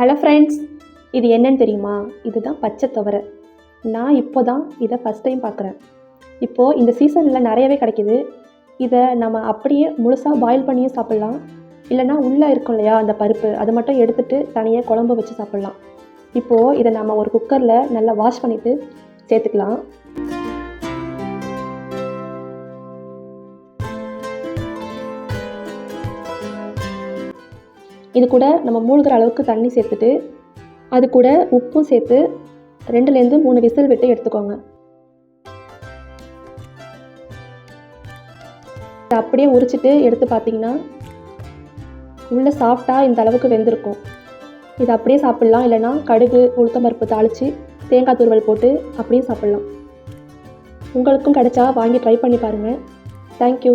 Hello friends இது என்னன்னு தெரியுமா? இதுதான் பச்சை துவரை. நான் இப்போ தான் இதை ஃபஸ்ட் டைம் பார்க்குறேன். இப்போது இந்த சீசனில் நிறையவே கிடைக்கிது. இதை நம்ம அப்படியே முழுசாக பாயில் பண்ணியும் சாப்பிட்லாம். இல்லைன்னா உள்ளே இருக்கும் இல்லையா அந்த பருப்பு அதை மட்டும் எடுத்துகிட்டு தனியாக குழம்பு வச்சு சாப்பிட்லாம். இப்போது இதை நம்ம ஒரு குக்கரில் நல்லா வாஷ் பண்ணிவிட்டு சேர்த்துக்கலாம். இது கூட நம்ம மூழ்கிற அளவுக்கு தண்ணி சேர்த்துட்டு அது கூட உப்பும் சேர்த்து ரெண்டுலேருந்து மூணு விசில் விட்டு எடுத்துக்கோங்க. அப்படியே உரிச்சிட்டு எடுத்து பார்த்தீங்கன்னா உள்ளே சாஃப்டாக இந்த அளவுக்கு வெந்திருக்கும். இதை அப்படியே சாப்பிட்லாம். இல்லைன்னா கடுகு உளுத்தம்பருப்பு தாளித்து தேங்காய் துருவல் போட்டு அப்படியே சாப்பிட்லாம். உங்களுக்கும் கிடைச்சா வாங்கி ட்ரை பண்ணி பாருங்கள் தேங்க்யூ